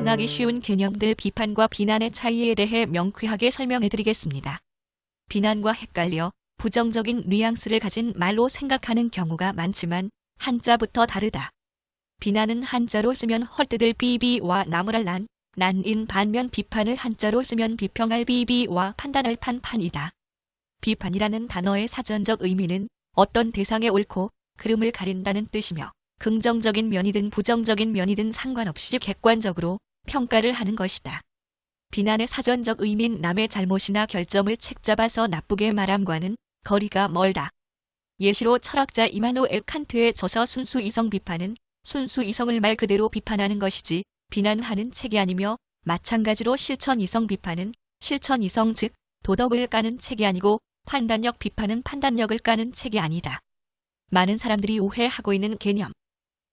수긍하기 쉬운 개념들 비판과 비난의 차이에 대해 명쾌하게 설명해 드리겠습니다. 비난과 헷갈려 부정적인 뉘앙스를 가진 말로 생각하는 경우가 많지만 한자부터 다르다. 비난은 한자로 쓰면 헐뜯을 비비와 나무랄 난, 난인 반면 비판을 한자로 쓰면 비평할 비비와 판단할 판판이다. 비판이라는 단어의 사전적 의미는 어떤 대상의 옳고 그름을 가린다는 뜻이며 긍정적인 면이든 부정적인 면이든 상관없이 객관적으로 평가를 하는 것이다. 비난의 사전적 의미인 남의 잘못이나 결점을 책잡아서 나쁘게 말함과는 거리가 멀다. 예시로 철학자 이마누엘 칸트의 저서 순수 이성 비판은 순수 이성을 말 그대로 비판하는 것이지 비난하는 책이 아니며 마찬가지로 실천 이성 비판은 실천 이성 즉 도덕을 까는 책이 아니고 판단력 비판은 판단력을 까는 책이 아니다. 많은 사람들이 오해하고 있는 개념.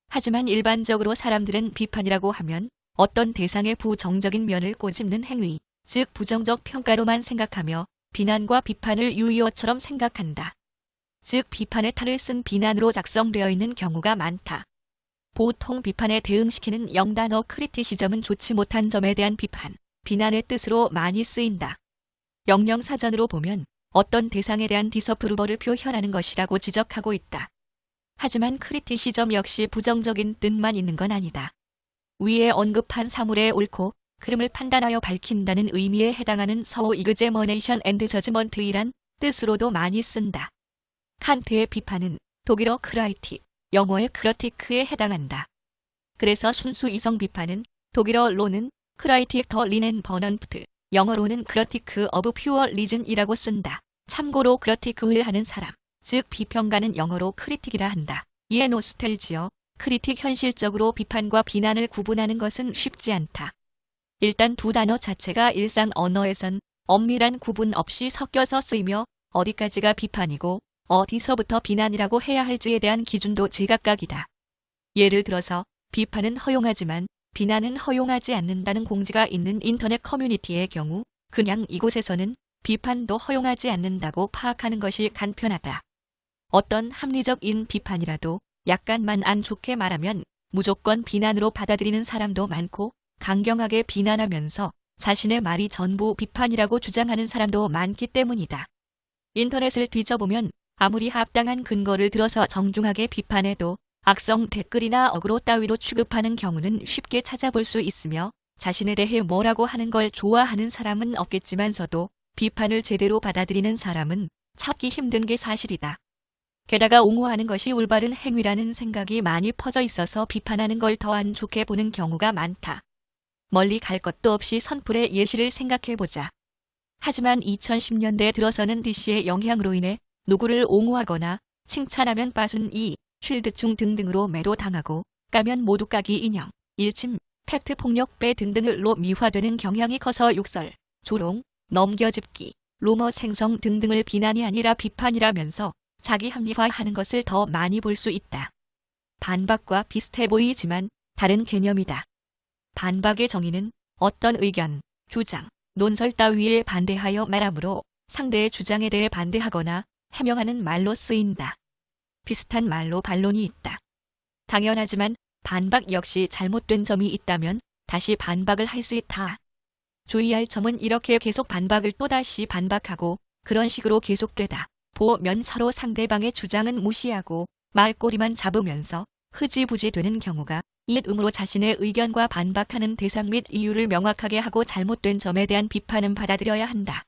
하지만 일반적으로 사람들은 비판이라고 하면 어떤 대상의 부정적인 면을 꼬집는 행위, 즉 부정적 평가로만 생각하며 비난과 비판을 유의어처럼 생각한다. 즉 비판의 탈을 쓴 비난으로 작성되어 있는 경우가 많다. 보통 비판에 대응시키는 영단어 크리티시점은 좋지 못한 점에 대한 비판, 비난의 뜻으로 많이 쓰인다. 영영 사전으로 보면 어떤 대상에 대한 디서프루버를 표현하는 것이라고 지적하고 있다. 하지만 크리티시점 역시 부정적인 뜻만 있는 건 아니다. 위에 언급한 사물의 옳고 그름을 판단하여 밝힌다는 의미에 해당하는 서호 이그제머네이션 앤드 저지먼트이란 뜻으로도 많이 쓴다. 칸트의 비판은 독일어 크라이티, 영어의 크러티크에 해당한다. 그래서 순수 이성 비판은 독일어 로는 크라이틱 더 리넨 버넌프트, 영어로는 크러티크 어브 퓨어 리즌이라고 쓴다. 참고로 크러티크를 하는 사람, 즉 비평가는 영어로 크리틱이라 한다. 이에 노스텔지어, 크리틱 현실적으로 비판과 비난을 구분하는 것은 쉽지 않다. 일단 두 단어 자체가 일상 언어에선 엄밀한 구분 없이 섞여서 쓰이며 어디까지가 비판이고 어디서부터 비난이라고 해야 할지에 대한 기준도 제각각이다. 예를 들어서 비판은 허용하지만 비난은 허용하지 않는다는 공지가 있는 인터넷 커뮤니티의 경우 그냥 이곳에서는 비판도 허용하지 않는다고 파악하는 것이 간편하다. 어떤 합리적인 비판이라도 약간만 안 좋게 말하면 무조건 비난으로 받아들이는 사람도 많고 강경하게 비난하면서 자신의 말이 전부 비판이라고 주장하는 사람도 많기 때문이다. 인터넷을 뒤져보면 아무리 합당한 근거를 들어서 정중하게 비판해도 악성 댓글이나 어그로 따위로 취급하는 경우는 쉽게 찾아볼 수 있으며 자신에 대해 뭐라고 하는 걸 좋아하는 사람은 없겠지만서도 비판을 제대로 받아들이는 사람은 찾기 힘든 게 사실이다. 게다가 옹호하는 것이 올바른 행위라는 생각이 많이 퍼져 있어서 비판하는 걸 더 안 좋게 보는 경우가 많다. 멀리 갈 것도 없이 선풀의 예시를 생각해보자. 하지만 2010년대 들어서는 DC의 영향으로 인해 누구를 옹호하거나 칭찬하면 빠순 이, 쉴드충 등등으로 매도당하고 까면 모두 까기 인형, 일침, 팩트 폭력 배 등등으로 미화되는 경향이 커서 욕설, 조롱, 넘겨짚기, 루머 생성 등등을 비난이 아니라 비판이라면서 자기 합리화하는 것을 더 많이 볼 수 있다. 반박과 비슷해 보이지만 다른 개념이다. 반박의 정의는 어떤 의견, 주장, 논설 따위에 반대하여 말하므로 상대의 주장에 대해 반대하거나 해명하는 말로 쓰인다. 비슷한 말로 반론이 있다. 당연하지만 반박 역시 잘못된 점이 있다면 다시 반박을 할 수 있다. 주의할 점은 이렇게 계속 반박을 또다시 반박하고 그런 식으로 계속되다. 보면 서로 상대방의 주장은 무시하고 말꼬리만 잡으면서 흐지부지 되는 경우가 이음으로 자신의 의견과 반박하는 대상 및 이유를 명확하게 하고 잘못된 점에 대한 비판은 받아들여야 한다.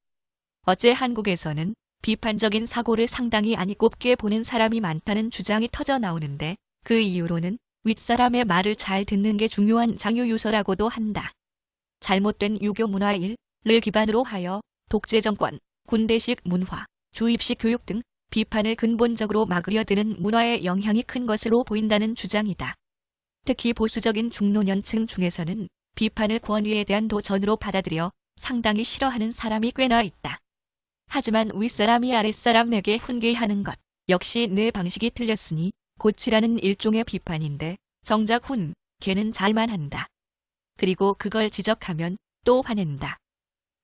어제 한국에서는 비판적인 사고를 상당히 아니 곱게 보는 사람이 많다는 주장이 터져 나오는데 그 이유로는 윗사람의 말을 잘 듣는 게 중요한 장유유서라고도 한다. 잘못된 유교 문화 일을 기반으로 하여 독재 정권, 군대식 문화, 주입식 교육 등 비판을 근본적으로 막으려 드는 문화의 영향이 큰 것으로 보인다는 주장이다. 특히 보수적인 중노년층 중에서는 비판을 권위에 대한 도전으로 받아들여 상당히 싫어하는 사람이 꽤나 있다. 하지만 윗사람이 아랫사람 에게 훈계하는 것 역시 내 방식이 틀렸으니 고치라는 일종의 비판인데 정작 훈, 걔는 잘만 한다. 그리고 그걸 지적하면 또 화낸다.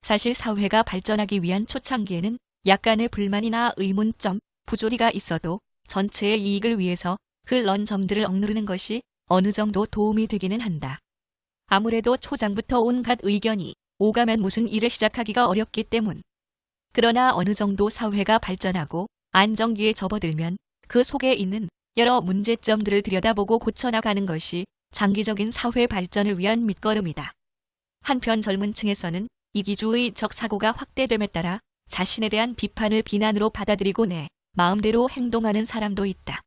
사실 사회가 발전하기 위한 초창기에는 약간의 불만이나 의문점, 부조리가 있어도 전체의 이익을 위해서 그런 점들을 억누르는 것이 어느 정도 도움이 되기는 한다. 아무래도 초장부터 온갖 의견이 오가면 무슨 일을 시작하기가 어렵기 때문. 그러나 어느 정도 사회가 발전하고 안정기에 접어들면 그 속에 있는 여러 문제점들을 들여다보고 고쳐나가는 것이 장기적인 사회 발전을 위한 밑거름이다. 한편 젊은 층에서는 이기주의 적 사고가 확대됨에 따라 자신에 대한 비판을 비난으로 받아들이고 내 마음대로 행동하는 사람도 있다.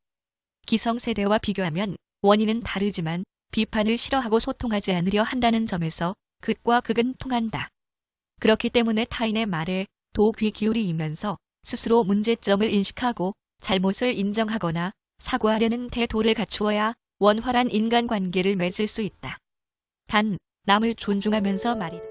기성세대와 비교하면 원인은 다르지만 비판을 싫어하고 소통하지 않으려 한다는 점에서 극과 극은 통한다. 그렇기 때문에 타인의 말에 도귀 기울이면서 스스로 문제점을 인식하고 잘못을 인정하거나 사과하려는 태도를 갖추어야 원활한 인간관계를 맺을 수 있다. 단, 남을 존중하면서 말이다.